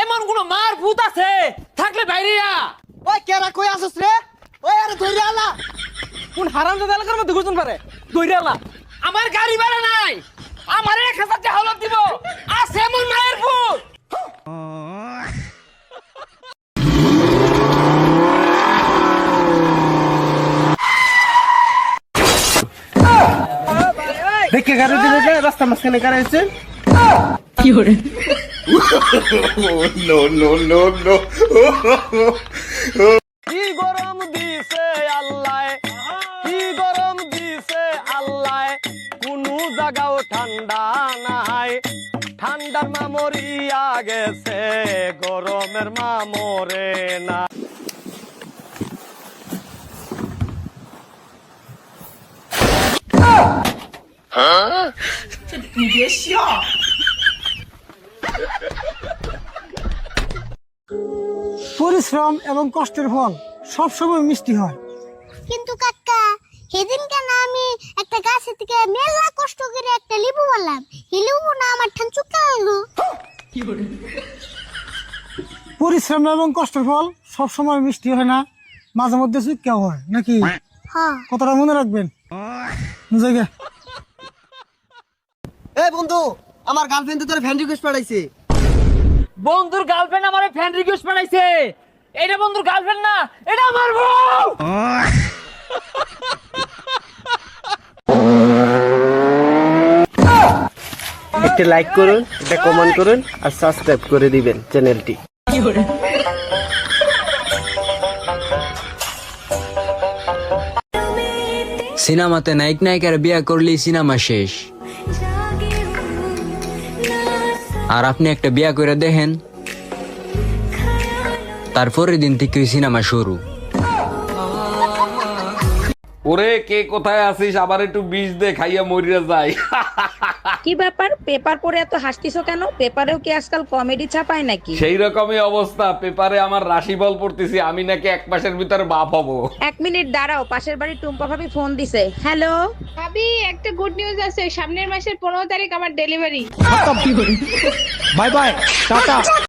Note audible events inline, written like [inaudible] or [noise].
এমন কোন মার ভূত আছে? থাকলে বাইরেয়া ওই কেরা কই আসছ রে? ওই আরে ধরে আলা। কোন হারাম এলাকার মধ্যে ঘুরতেন পারে? দইরা আলা। আমার গাড়ি ভাড়া নাই। আমার এক হাজার টাকা হলত দিব। আছে এমন মায়ের ভূত। দেখে গাড়ি দিলে রাস্তা মাঝখানে গাড়ি আছে। কি গরম দিছে আল্লাহ? কি গরম দিছে আল্লাহ? কোনো জায়গাও ঠান্ডা নাই। ঠান্ডার মামরিয়া গেছে গরমের মা মরে না পরিশ্রম এবং কষ্টের ফল সব সময় মিষ্টি হয়। কিন্তু কাকা সেদিন কেন আমি একটা গাছের থেকে মেলা কষ্ট করে একটা লেবু বললাম এই লেবু না আমার ঠান চুকে গেলো। পরিশ্রম এবং কষ্টের ফল সব সময় মিষ্টি হয় না মাঝে মধ্যে চুক্কাও হয় নাকি? হ্যাঁ কথাটা মনে রাখবেন? জায়গা এই বন্ধু আমার গার্লফ্রেন্ড তোর ফ্যান রিকোয়েস্ট পাঠাইছে। বন্ধুর গার্লফ্রেন্ড আমার ফ্যান রিকোয়েস্ট পাঠাইছে। এটা বন্ধুর গার্লফ্রেন্ড না এটা আমার বউ! একটা লাইক করুন একটা কমেন্ট করুন আর সাবস্ক্রাইব করে দিবেন চ্যানেলটি সিনেমাতে নায়ক নায়িকার বিয়ে করলেই সিনেমা শেষ। আর আপনি একটা বিয়া করে দেখেন। তারপরের দিন থেকে সিনেমা শুরু। ওরে, কে কোথায় আছিস? আবার একটু বিষ দে, খাইয়া মরিয়া যায় [laughs] কি ব্যাপার পেপার পড়ে এত হাসতিছো কেন? পেপারেও কি আজকাল কমেডি ছাপায় নাকি? সেই রকমই অবস্থা। পেপারে আমার রাশিফল পড়তেছি আমি নাকি এক মাসের ভিতরে বাপ হব। এক মিনিট দাঁড়াও পাশের বাড়ি টুম্পা ভাবি ফোন দিছে। হ্যালো? ভাবি একটা গুড নিউজ আছে। সামনের মাসের পনেরো তারিখ আমার ডেলিভারি বাই বাই টাটা।